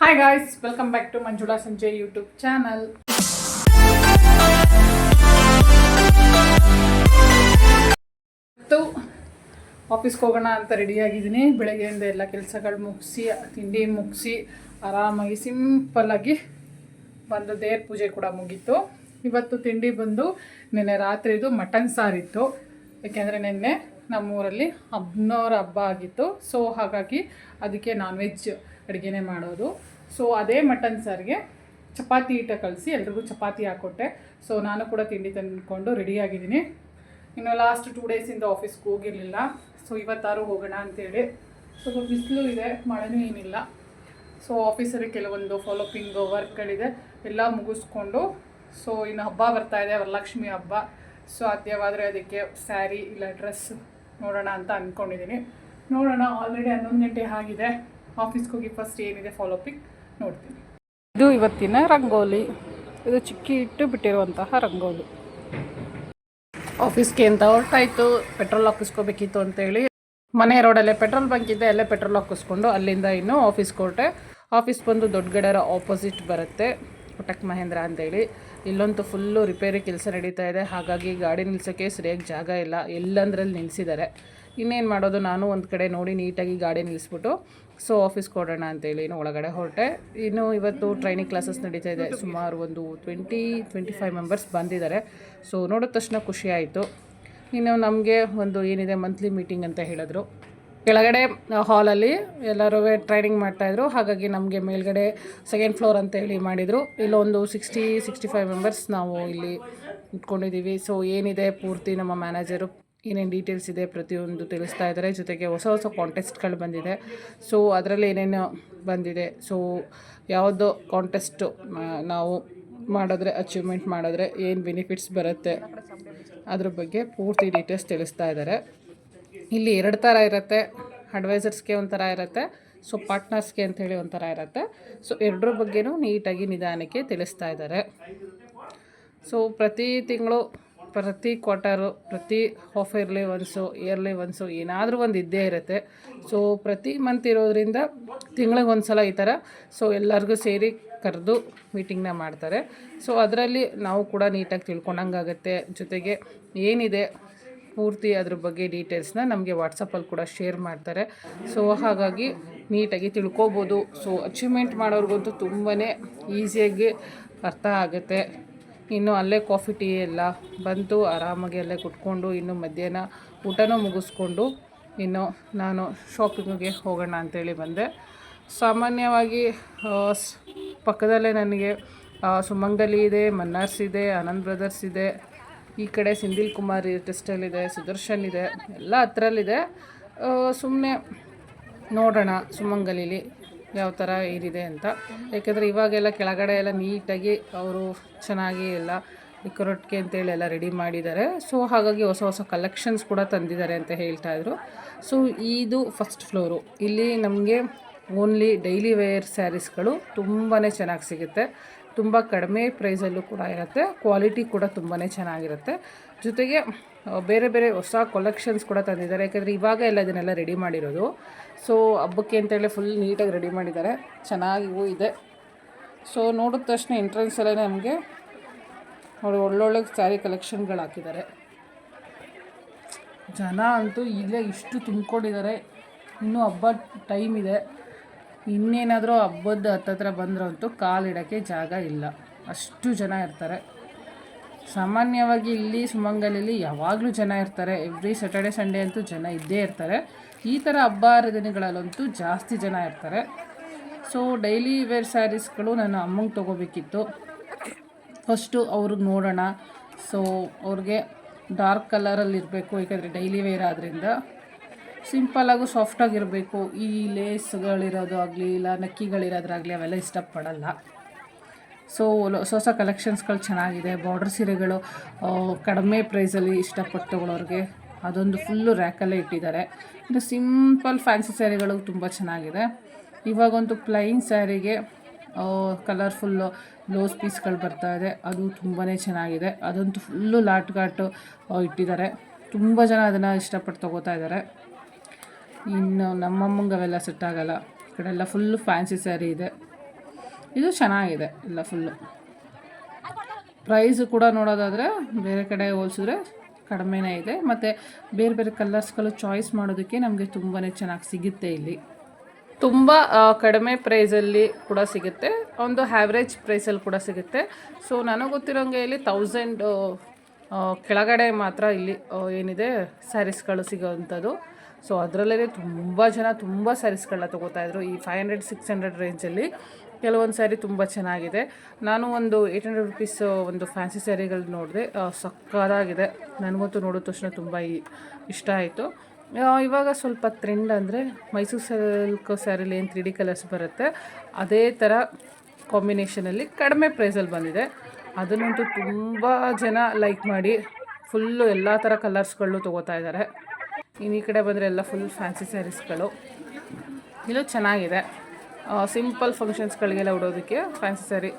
Hi guys welcome back to Manjula Sanjay YouTube channel ಇವತ್ತು ಆಫೀಸ್ಗೆ ಹೋಗೋಣ ಅಂತ ರೆಡಿಯಾಗಿದ್ದೀನಿ ಬೆಳಗ್ಗೆಯಿಂದ ಎಲ್ಲ ಕೆಲಸಗಳು ಮುಗಿಸಿ, ತಿಂಡಿ ಮುಗಿಸಿ, ಆರಾಮಾಗಿ ಸಿಂಪಲ್ಲಾಗಿ ಬಂದು ದೇವ್ರ ಪೂಜೆ ಕೂಡ ಮುಗೀತು. ಇವತ್ತು ತಿಂಡಿ ಬಂದು ನಿನ್ನೆ ರಾತ್ರಿದು ಮಟನ್ ಸಾರಿತ್ತು ಯಾಕೆಂದರೆ ನಿನ್ನೆ ನಮ್ಮೂರಲ್ಲಿ ಹಬ್ಬನವ್ರ ಹಬ್ಬ ಆಗಿತ್ತು. ಸೊ ಹಾಗಾಗಿ ಅದಕ್ಕೆ ನಾನ್ ವೆಜ್ ಅಡುಗೆನೇ ಮಾಡೋದು. ಸೊ ಅದೇ ಮಟನ್ ಸಾರಿಗೆ ಚಪಾತಿ ಹಿಟ್ಟ ಕಳಿಸಿ ಎಲ್ರಿಗೂ ಚಪಾತಿ ಹಾಕ್ಕೊಟ್ಟೆ ಸೊ ನಾನು ಕೂಡ ತಿಂಡಿ ತಂದ್ಕೊಂಡು ರೆಡಿಯಾಗಿದ್ದೀನಿ ಇನ್ನು ಲಾಸ್ಟ್ ಟೂ ಡೇಸಿಂದ ಆಫೀಸ್ಗೆ ಹೋಗಿರಲಿಲ್ಲ. ಸೊ ಇವತ್ತಾರು ಹೋಗೋಣ ಅಂತೇಳಿ ಸ್ವಲ್ಪ ಬಿಸಿಲು ಇದೆ, ಮಳೆನೂ ಏನಿಲ್ಲ. ಸೊ ಆಫೀಸಲ್ಲಿ ಕೆಲವೊಂದು ಫಾಲೋಪಿಂಗ್ ವರ್ಕ್ಗಳಿದೆ ಎಲ್ಲ ಮುಗಿಸ್ಕೊಂಡು ಸೊ ಇನ್ನು ಹಬ್ಬ ಬರ್ತಾ ಇದೆ, ವರಲಕ್ಷ್ಮಿ ಹಬ್ಬ. ಸೊ ಸಾಧ್ಯವಾದರೆ ಅದಕ್ಕೆ ಸ್ಯಾರಿ ಇಲ್ಲ ಡ್ರೆಸ್ ನೋಡೋಣ ಅಂತ ಅಂದ್ಕೊಂಡಿದ್ದೀನಿ ನೋಡೋಣ ಆಲ್ರೆಡಿ ಹನ್ನೊಂದು ಗಂಟೆ ಆಗಿದೆ. ಆಫೀಸ್ಗೆ ಹೋಗಿ ಫಸ್ಟ್ ಏನಿದೆ ಫಾಲೋಪಿಂಗ್ ನೋಡ್ತೀನಿ. ಇದು ಇವತ್ತಿನ ರಂಗೋಲಿ. ಇದು ಚಿಕ್ಕಿ ಇಟ್ಟು ಬಿಟ್ಟಿರುವಂತಹ ರಂಗೋಲಿ. ಆಫೀಸ್ಗೆ ಅಂತ ಹೊರಟಾಯ್ತು? ಪೆಟ್ರೋಲ್ ಹಾಕಿಸ್ಕೋಬೇಕಿತ್ತು ಅಂತೇಳಿ. ಮನೆ ರೋಡಲ್ಲೇ ಪೆಟ್ರೋಲ್ ಬಂಕ್ ಇದೆ ಅಲ್ಲೇ ಪೆಟ್ರೋಲ್ ಹಾಕಿಸ್ಕೊಂಡು ಅಲ್ಲಿಂದ ಇನ್ನು ಆಫೀಸ್ ಹೊರಟೆ ಆಫೀಸ್ ಬಂದು ದೊಡ್ಡಗಡೆರ ಆಪೋಸಿಟ್ ಬರುತ್ತೆ ಕೊಟಕ್ ಮಹೇಂದ್ರ ಅಂತೇಳಿ. ಇಲ್ಲಂತೂ ಫುಲ್ಲು ರಿಪೇರಿ ಕೆಲಸ ನಡೀತಾ ಇದೆ. ಹಾಗಾಗಿ ಗಾಡಿ ನಿಲ್ಸೋಕ್ಕೆ ಸರಿಯಾಗಿ ಜಾಗ ಇಲ್ಲ. ಎಲ್ಲಂದ್ರಲ್ಲಿ ನಿಲ್ಲಿಸಿದ್ದಾರೆ ಇನ್ನೇನು ಮಾಡೋದು? ನಾನು ಒಂದು ಕಡೆ ನೋಡಿ ನೀಟಾಗಿ ಗಾಡಿ ನಿಲ್ಲಿಸ್ಬಿಟ್ಟು ಸೊ ಆಫೀಸ್ಗೆ ಕೊಡೋಣ ಅಂತೇಳಿ ಇನ್ನು ಒಳಗಡೆ ಹೊರಟೆ. ಇನ್ನು ಇವತ್ತು ಟ್ರೈನಿಂಗ್ ಕ್ಲಾಸಸ್ ನಡೀತಾ ಇದೆ. ಸುಮಾರು ಒಂದು ಟ್ವೆಂಟಿ ಟ್ವೆಂಟಿ ಫೈವ್ ಮೆಂಬರ್ಸ್ ಬಂದಿದ್ದಾರೆ. ಸೊ ನೋಡಿದ ತಕ್ಷಣ ಖುಷಿ ಆಯಿತು. ಇನ್ನು ನಮಗೆ ಒಂದು ಏನಿದೆ ಮಂತ್ಲಿ ಮೀಟಿಂಗ್ ಅಂತ ಹೇಳಿದ್ರು. ಕೆಳಗಡೆ ಹಾಲಲ್ಲಿ ಎಲ್ಲರೂ ಟ್ರೈನಿಂಗ್ ಮಾಡ್ತಾಯಿದ್ರು ಹಾಗಾಗಿ ನಮಗೆ ಮೇಲ್ಗಡೆ ಸೆಕೆಂಡ್ ಫ್ಲೋರ್ ಅಂತ ಹೇಳಿ ಮಾಡಿದರು. ಇಲ್ಲೊಂದು ಸಿಕ್ಸ್ಟಿ ಸಿಕ್ಸ್ಟಿ ಫೈವ್ ಮೆಂಬರ್ಸ್ ನಾವು ಇಲ್ಲಿ ಇಟ್ಕೊಂಡಿದ್ದೀವಿ. ಸೊ ಏನಿದೆ ಪೂರ್ತಿ ನಮ್ಮ ಮ್ಯಾನೇಜರು ಏನೇನು ಡೀಟೇಲ್ಸ್ ಇದೆ ಪ್ರತಿಯೊಂದು ತಿಳಿಸ್ತಾ ಇದ್ದಾರೆ. ಜೊತೆಗೆ ಹೊಸ ಹೊಸ ಕಾಂಟೆಸ್ಟ್ಗಳು ಬಂದಿದೆ. ಸೊ ಅದರಲ್ಲಿ ಏನೇನು ಬಂದಿದೆ? ಸೊ ಯಾವುದೋ ಕಾಂಟೆಸ್ಟು ನಾವು ಮಾಡಿದ್ರೆ ಅಚೀವ್ಮೆಂಟ್ ಮಾಡಿದ್ರೆ ಏನು ಬೆನಿಫಿಟ್ಸ್ ಬರುತ್ತೆ ಅದ್ರ ಬಗ್ಗೆ ಪೂರ್ತಿ ಡೀಟೇಲ್ಸ್ ತಿಳಿಸ್ತಾ ಇದ್ದಾರೆ. ಇಲ್ಲಿ ಎರಡು ಥರ ಇರುತ್ತೆ. ಅಡ್ವೈಸರ್ಸ್ಗೆ ಒಂಥರ ಇರುತ್ತೆ. ಸೊ ಪಾರ್ಟ್ನರ್ಸ್ಗೆ ಅಂಥೇಳಿ ಒಂಥರ ಇರುತ್ತೆ. ಸೊ ಎರಡರ ಬಗ್ಗೆನೂ ನೀಟಾಗಿ ನಿಧಾನಕ್ಕೆ ತಿಳಿಸ್ತಾ ಇದ್ದಾರೆ. ಸೊ ಪ್ರತಿ ತಿಂಗಳು ಪ್ರತಿ ಕ್ವಾರ್ಟರು, ಪ್ರತಿ half yearly once yearly once ಏನಾದರೂ ಒಂದು ಇದ್ದೇ ಇರುತ್ತೆ. ಸೊ ಪ್ರತಿ ಮಂತ್ ಇರೋದ್ರಿಂದ ತಿಂಗಳಿಗೆ ಒಂದು ಸಲ ಈ ಥರ ಸೊ ಎಲ್ಲರಿಗೂ ಸೇರಿ ಕರೆದು ಮೀಟಿಂಗ್ನ ಮಾಡ್ತಾರೆ. ಸೊ ಅದರಲ್ಲಿ ನಾವು ಕೂಡ ನೀಟಾಗಿ ತಿಳ್ಕೊಂಡಂಗಾಗತ್ತೆ. ಜೊತೆಗೆ ಏನಿದೆ ಪೂರ್ತಿ ಅದ್ರ ಬಗ್ಗೆ ಡೀಟೇಲ್ಸ್ನ ನಮಗೆ ವಾಟ್ಸಪ್ಪಲ್ಲಿ ಕೂಡ ಶೇರ್ ಮಾಡ್ತಾರೆ. ಸೊ ಹಾಗಾಗಿ ನೀಟಾಗಿ ತಿಳ್ಕೊಬೋದು. ಸೊ ಅಚೀವ್ಮೆಂಟ್ ಮಾಡೋರಿಗಂತೂ ತುಂಬಾ ಈಸಿಯಾಗಿ ಅರ್ಥ ಆಗುತ್ತೆ. ಇನ್ನು ಅಲ್ಲೇ ಕಾಫಿ, ಟೀ ಎಲ್ಲ ಬಂತು ಆರಾಮಾಗಿ ಅಲ್ಲೇ ಕುತ್ಕೊಂಡು ಇನ್ನು ಮಧ್ಯಾಹ್ನ ಊಟನೂ ಮುಗಿಸ್ಕೊಂಡು ಇನ್ನು ನಾನು ಶಾಪಿಂಗಿಗೆ ಹೋಗೋಣ ಅಂತೇಳಿ ಬಂದೆ. ಸಾಮಾನ್ಯವಾಗಿ ಪಕ್ಕದಲ್ಲೇ ನನಗೆ ಸುಮಂಗಲಿ ಇದೆ, ಮನ್ನಾರ್ಸ್ ಇದೆ, ಆನಂದ್ ಬ್ರದರ್ಸ್ ಇದೆ, ಈ ಕಡೆ ಸಿಂಧಿಲ್ ಕುಮಾರ್ ಟೆಸ್ಟಲ್ ಇದೆ, ಸುದರ್ಶನ್ ಇದೆ, ಎಲ್ಲ ಹತ್ರಲ್ಲಿದೆ. ಸುಮ್ಮನೆ ನೋಡೋಣ ಸುಮಂಗಲಿಲಿ. ಯಾವ ಥರ ಏನಿದೆ ಅಂತ. ಯಾಕೆಂದರೆ ಇವಾಗೆಲ್ಲ ಕೆಳಗಡೆ ಎಲ್ಲ ನೀಟಾಗಿ ಅವರು ಚೆನ್ನಾಗಿ ಎಲ್ಲ ಇಕ್ಕೊರೊಟ್ಟಿಗೆ ಅಂತೇಳಿ ಎಲ್ಲ ರೆಡಿ ಮಾಡಿದ್ದಾರೆ. ಸೊ ಹಾಗಾಗಿ ಹೊಸ ಹೊಸ ಕಲೆಕ್ಷನ್ಸ್ ಕೂಡ ತಂದಿದ್ದಾರೆ ಅಂತ ಹೇಳ್ತಾ ಇದ್ರು. ಸೊ ಇದು ಫಸ್ಟ್ ಫ್ಲೋರು ಇಲ್ಲಿ ನಮಗೆ ಓನ್ಲಿ ಡೈಲಿ ವೇರ್ ಸ್ಯಾರೀಸ್ಗಳು ತುಂಬಾ ಚೆನ್ನಾಗಿ ಸಿಗುತ್ತೆ. ತುಂಬ ಕಡಿಮೆ ಪ್ರೈಸಲ್ಲೂ ಕೂಡ ಇರುತ್ತೆ. ಕ್ವಾಲಿಟಿ ಕೂಡ ತುಂಬಾ ಚೆನ್ನಾಗಿರುತ್ತೆ. ಜೊತೆಗೆ ಬೇರೆ ಬೇರೆ ಹೊಸ ಕೊಲೆಕ್ಷನ್ಸ್ ಕೂಡ ತಂದಿದ್ದಾರೆ. ಯಾಕಂದರೆ ಇವಾಗ ಎಲ್ಲ ಇದನ್ನೆಲ್ಲ ರೆಡಿ ಮಾಡಿರೋದು. ಸೊ ಹಬ್ಬಕ್ಕೆ ಅಂತೇಳಿ ಫುಲ್ ನೀಟಾಗಿ ರೆಡಿ ಮಾಡಿದ್ದಾರೆ. ಚೆನ್ನಾಗಿಯೂ ಇದೆ. ಸೊ ನೋಡಿದ ತಕ್ಷಣ ಎಂಟ್ರೆನ್ಸಲ್ಲೇ ನಮಗೆ ನೋಡಿ ಒಳ್ಳೊಳ್ಳೆ ಸ್ಯಾರಿ ಕಲೆಕ್ಷನ್ಗಳು ಹಾಕಿದ್ದಾರೆ. ಜನ ಅಂತೂ ಇಲ್ಲೇ ಇಷ್ಟು ತುಂಬಿಕೊಂಡಿದ್ದಾರೆ. ಇನ್ನೂ ಹಬ್ಬ ಟೈಮ್ ಇದೆ. ಇನ್ನೇನಾದರೂ ಹಬ್ಬದ ಹತ್ತತ್ರ ಅಂತೂ ಕಾಲಿಡೋಕ್ಕೆ ಜಾಗ ಇಲ್ಲ. ಅಷ್ಟು ಜನ ಇರ್ತಾರೆ. ಸಾಮಾನ್ಯವಾಗಿ ಇಲ್ಲಿ ಸುಮಂಗಲಿಲಿ ಯಾವಾಗಲೂ ಜನ ಇರ್ತಾರೆ. ಎವ್ರಿ ಸ್ಯಾಟರ್ಡೆ ಸಂಡೇ ಅಂತೂ ಜನ ಇದ್ದೇ ಇರ್ತಾರೆ. ಈ ಥರ ಹಬ್ಬ ಹರಿದಿನಗಳಲ್ಲಂತೂ ಜಾಸ್ತಿ ಜನ ಇರ್ತಾರೆ. ಸೊ ಡೈಲಿ ವೇರ್ ಸ್ಯಾರೀಸ್ಗಳು ನಾನು ಅಮ್ಮಂಗೆ ತೊಗೋಬೇಕಿತ್ತು. ಫಸ್ಟು ಅವ್ರಿಗೆ ನೋಡೋಣ. ಸೊ ಅವ್ರಿಗೆ ಡಾರ್ಕ್ ಕಲರಲ್ಲಿ ಇರಬೇಕು. ಏಕೆಂದರೆ ಡೈಲಿ ವೇರ್ ಆದ್ದರಿಂದ ಸಿಂಪಲ್ಲಾಗೂ ಸಾಫ್ಟಾಗಿರಬೇಕು ಈ ಲೇಸ್ಗಳಿರೋದು ಆಗಲಿ ಇಲ್ಲ ನಕ್ಕಿಗಳಿರೋದ್ರಾಗಲಿ ಅವೆಲ್ಲ ಇಷ್ಟಪಡಲ್ಲ. ಸೊ ಹೊಸ ಹೊಸ ಕಲೆಕ್ಷನ್ಸ್ಗಳು ಚೆನ್ನಾಗಿದೆ. ಬಾರ್ಡರ್ ಸೀರೆಗಳು ಕಡಿಮೆ ಪ್ರೈಸಲ್ಲಿ ಇಷ್ಟಪಟ್ಟು ತಗೊಳ್ಳೋರಿಗೆ ಅದೊಂದು ಫುಲ್ಲು ರ್ಯಾಕಲ್ಲೇ ಇಟ್ಟಿದ್ದಾರೆ. ಇನ್ನು ಸಿಂಪಲ್ ಫ್ಯಾನ್ಸಿ ಸ್ಯಾರಿಗಳು ತುಂಬ ಚೆನ್ನಾಗಿದೆ. ಇವಾಗಂತೂ ಪ್ಲೈನ್ ಸ್ಯಾರಿಗೆ ಕಲರ್ಫುಲ್ಲು ಬ್ಲೌಸ್ ಪೀಸ್ಗಳು ಬರ್ತಾ ಇದೆ. ಅದು ತುಂಬಾ ಚೆನ್ನಾಗಿದೆ. ಅದಂತೂ ಫುಲ್ಲು ಲಾಟ್ ಘಾಟು ಇಟ್ಟಿದ್ದಾರೆ. ತುಂಬ ಜನ ಅದನ್ನು ಇಷ್ಟಪಟ್ಟು ತೊಗೋತಾ ಇದ್ದಾರೆ. ಇನ್ನು ನಮ್ಮಮ್ಮಂಗೆ ಅವೆಲ್ಲ ಸೆಟ್ ಆಗೋಲ್ಲ. ಈ ಕಡೆ ಎಲ್ಲ ಫುಲ್ಲು ಫ್ಯಾನ್ಸಿ ಸ್ಯಾರಿ ಇದೆ. ಇದು ಚೆನ್ನಾಗಿದೆ ಎಲ್ಲ ಫುಲ್ಲು ಪ್ರೈಸು ಕೂಡ ನೋಡೋದಾದರೆ ಬೇರೆ ಕಡೆ ಹೋಲಿಸಿದ್ರೆ ಕಡಿಮೆನೇ ಇದೆ. ಮತ್ತು ಬೇರೆ ಬೇರೆ ಕಲರ್ಸ್ಗಳು ಚಾಯ್ಸ್ ಮಾಡೋದಕ್ಕೆ ನಮಗೆ ತುಂಬಾ ಚೆನ್ನಾಗಿ ಸಿಗುತ್ತೆ ಇಲ್ಲಿ. ತುಂಬ ಕಡಿಮೆ ಪ್ರೈಸಲ್ಲಿ ಕೂಡ ಸಿಗುತ್ತೆ. ಒಂದು ಹ್ಯಾವ್ರೇಜ್ ಪ್ರೈಸಲ್ಲಿ ಕೂಡ ಸಿಗುತ್ತೆ. ಸೊ ನನಗೆ ಗೊತ್ತಿರೋಂಗೆ ಇಲ್ಲಿ ತೌಸಂಡ್ ಕೆಳಗಡೆ ಮಾತ್ರ ಇಲ್ಲಿ ಏನಿದೆ ಸ್ಯಾರೀಸ್ಗಳು ಸಿಗೋವಂಥದ್ದು ಸೊ ಅದರಲ್ಲೇ ತುಂಬ ಜನ ತುಂಬ ಸ್ಯಾರೀಸ್ಗಳನ್ನ ತೊಗೋತಾಯಿದ್ರು ಈ ಫೈವ್ ಹಂಡ್ರೆಡ್ ಸಿಕ್ಸ್ ಹಂಡ್ರೆಡ್ ರೇಂಜಲ್ಲಿ ಕೆಲವೊಂದು ಸ್ಯಾರಿ ತುಂಬ ಚೆನ್ನಾಗಿದೆ. ನಾನು ಒಂದು ಏಯ್ಟ್ ಹಂಡ್ರೆಡ್ ರುಪೀಸ್ ಒಂದು ಫ್ಯಾನ್ಸಿ ಸ್ಯಾರಿಗಳು ನೋಡಿದೆ ಸಕ್ಕದಾಗಿದೆ ನನಗಂತೂ ನೋಡಿದ ತಕ್ಷಣ ತುಂಬ ಇಷ್ಟ ಆಯಿತು. ಇವಾಗ ಸ್ವಲ್ಪ ಟ್ರೆಂಡ್ ಅಂದರೆ ಮೈಸೂರು ಸಿಲ್ಕ್ ಸ್ಯಾರಿಲಿ ಏನು ತ್ರೀ ಡಿ ಕಲರ್ಸ್ ಬರುತ್ತೆ, ಅದೇ ಥರ ಕಾಂಬಿನೇಷನಲ್ಲಿ ಕಡಿಮೆ ಪ್ರೈಸಲ್ಲಿ ಬಂದಿದೆ. ಅದನ್ನಂತೂ ತುಂಬ ಜನ ಲೈಕ್ ಮಾಡಿ ಫುಲ್ಲು ಎಲ್ಲ ಥರ ಕಲರ್ಸ್ಗಳು ತೊಗೋತಾ ಇದ್ದಾರೆ ಇನ್ನು ಈ ಕಡೆ ಬಂದರೆ ಎಲ್ಲ ಫುಲ್ ಫ್ಯಾನ್ಸಿ ಸ್ಯಾರೀಸ್ಗಳು ಇದು ಚೆನ್ನಾಗಿದೆ. ಸಿಂಪಲ್ ಫಂಕ್ಷನ್ಸ್ಗಳಿಗೆಲ್ಲ ಉಡೋದಕ್ಕೆ ಫ್ಯಾನ್ಸಿ ಸ್ಯಾರಿ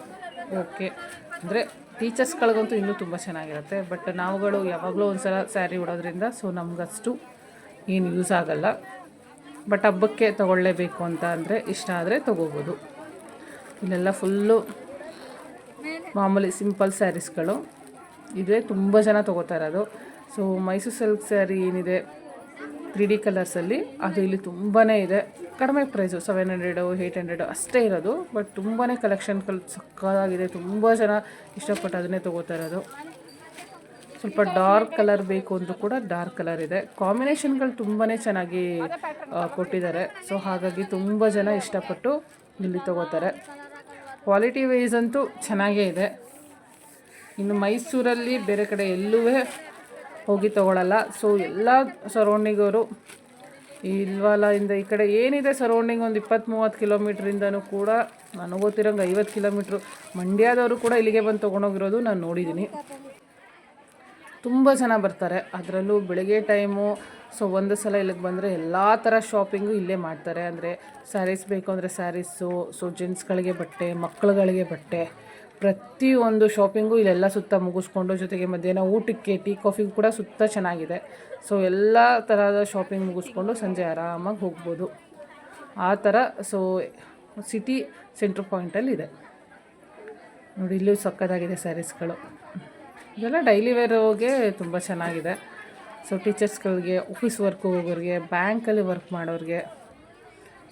ಓಕೆ ಅಂದರೆ ಟೀಚರ್ಸ್ಗಳಿಗಂತೂ ಇನ್ನೂ ತುಂಬ ಚೆನ್ನಾಗಿರುತ್ತೆ. ಬಟ್ ನಾವುಗಳು ಯಾವಾಗಲೂ ಒಂದು ಸಲ ಸ್ಯಾರಿ ಉಡೋದ್ರಿಂದ ಸೊ ನಮಗಷ್ಟು ಏನು ಯೂಸ್ ಆಗಲ್ಲ. ಬಟ್ ಹಬ್ಬಕ್ಕೆ ತೊಗೊಳ್ಳೇಬೇಕು ಅಂತ ಅಂದರೆ ಇಷ್ಟ ಆದರೆ ತೊಗೋಬೋದು. ಇಲ್ಲೆಲ್ಲ ಫುಲ್ಲು ಮಾಮೂಲಿ ಸಿಂಪಲ್ ಸ್ಯಾರೀಸ್ಗಳು ಇದೇ ತುಂಬ ಜನ ತೊಗೋತಾ ಇರೋದು. ಸೊ ಮೈಸೂರು ಸಿಲ್ಕ್ ಸ್ಯಾರಿ ಏನಿದೆ? ತ್ರೀ ಡಿ ಕಲರ್ಸಲ್ಲಿ, ಅದು ಇಲ್ಲಿ ತುಂಬಾ ಇದೆ. ಕಡಿಮೆ price seven hundred eight hundred ಅಷ್ಟೇ ಇರೋದು. ಬಟ್ ತುಂಬಾ ಕಲೆಕ್ಷನ್ಗಳು ಸಕ್ಕತ್ತಾಗಿದೆ. ತುಂಬ ಜನ ಇಷ್ಟಪಟ್ಟು ಅದನ್ನೇ ತೊಗೋತಾ ಇರೋದು. ಸ್ವಲ್ಪ ಡಾರ್ಕ್ ಕಲರ್ ಬೇಕು ಅಂದರೂ ಕೂಡ ಡಾರ್ಕ್ ಕಲರ್ ಇದೆ. ಕಾಂಬಿನೇಷನ್ಗಳು ತುಂಬಾ ಚೆನ್ನಾಗಿ ಕೊಟ್ಟಿದ್ದಾರೆ. ಸೊ ಹಾಗಾಗಿ ತುಂಬ ಜನ ಇಷ್ಟಪಟ್ಟು ಇಲ್ಲಿ ತೊಗೋತಾರೆ. ಕ್ವಾಲಿಟಿ ವೈಸ್ ಅಂತೂ ಚೆನ್ನಾಗೇ ಇದೆ. ಇನ್ನು ಮೈಸೂರಲ್ಲಿ ಬೇರೆ ಕಡೆ ಎಲ್ಲೂ ಹೋಗಿ ತೊಗೊಳಲ್ಲ. ಸೊ ಎಲ್ಲ ಸರೌಂಡಿಂಗವರು ಇಂದ ಈ ಕಡೆ ಏನಿದೆ ಸರೌಂಡಿಂಗ್ ಒಂದು ಇಪ್ಪತ್ತು ಮೂವತ್ತು ಕಿಲೋಮೀಟ್ರಿಂದನೂ ಕೂಡ ನಾನು ಗೊತ್ತಿರೋಂಗೆ ಐವತ್ತು ಕಿಲೋಮೀಟ್ರು ಮಂಡ್ಯದವರು ಕೂಡ ಇಲ್ಲಿಗೆ ಬಂದು ತೊಗೊಂಡೋಗಿರೋದು ನಾನು ನೋಡಿದ್ದೀನಿ ತುಂಬ ಜನ ಬರ್ತಾರೆ. ಅದರಲ್ಲೂ ಬೆಳಗ್ಗೆ ಟೈಮು ಸೊ ಒಂದು ಸಲ ಇಲ್ಲಿಗೆ ಬಂದರೆ ಎಲ್ಲ ಥರ ಶಾಪಿಂಗು ಇಲ್ಲೇ ಮಾಡ್ತಾರೆ. ಅಂದರೆ ಸ್ಯಾರೀಸ್ ಬೇಕು ಅಂದರೆ ಸ್ಯಾರೀಸು ಸೊ ಜೆಂಟ್ಸ್ಗಳಿಗೆ ಬಟ್ಟೆ ಮಕ್ಕಳುಗಳಿಗೆ ಬಟ್ಟೆ. ಪ್ರತಿಯೊಂದು ಶಾಪಿಂಗು ಇಲ್ಲೆಲ್ಲ ಸುತ್ತ ಮುಗಿಸ್ಕೊಂಡು ಜೊತೆಗೆ ಮಧ್ಯಾಹ್ನ ಊಟಕ್ಕೆ, ಟೀ ಕಾಫಿಗೂ ಕೂಡ ಸುತ್ತ ಚೆನ್ನಾಗಿದೆ. ಸೊ ಎಲ್ಲ ಥರದ ಶಾಪಿಂಗ್ ಮುಗಿಸ್ಕೊಂಡು ಸಂಜೆ ಆರಾಮಾಗಿ ಹೋಗ್ಬೋದು. ಆ ಥರ ಸೊ ಸಿಟಿ ಸೆಂಟ್ರ್ ಪಾಯಿಂಟಲ್ಲಿ ಇದೆ. ನೋಡಿ, ಇಲ್ಲೂ ಸಕ್ಕತ್ತಾಗಿದೆ ಸ್ಯಾರೀಸ್ಗಳು ಇದೆಲ್ಲ ಡೈಲಿ ವೇರ್ಗೆ ತುಂಬ ಚೆನ್ನಾಗಿದೆ. ಸೊ ಟೀಚರ್ಸ್ಗಳಿಗೆ ಆಫೀಸ್ ವರ್ಕ್ ಹೋಗೋರಿಗೆ ಬ್ಯಾಂಕಲ್ಲಿ ವರ್ಕ್ ಮಾಡೋರಿಗೆ.